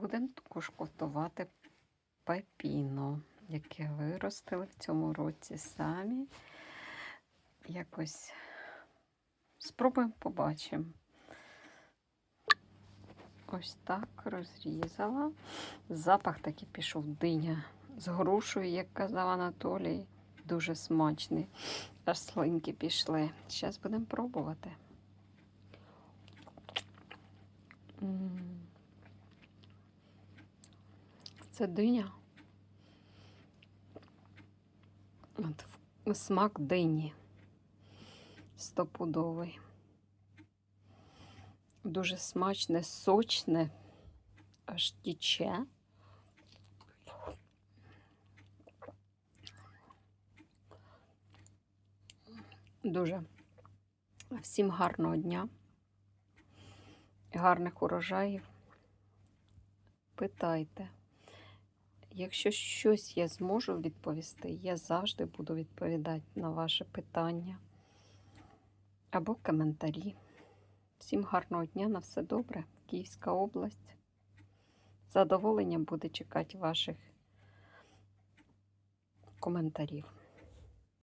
Будемо також готувати пепіно, яке виростили в цьому році самі. Якось спробуємо побачимо. Ось так розрізала. Запах такий пішов диня з грушею, як казав Анатолій. Дуже смачний. Аж слинки пішли. Зараз будемо пробувати. Це диня. От смак дині. Стопудовий. Дуже смачне, сочне, аж тіче. Дуже. Всім гарного дня, гарних урожаїв. Питайте. Якщо щось я зможу відповісти, я завжди буду відповідати на ваше питання або коментарі. Всім гарного дня, на все добре, Київська область. Задоволенням буде чекати ваших коментарів.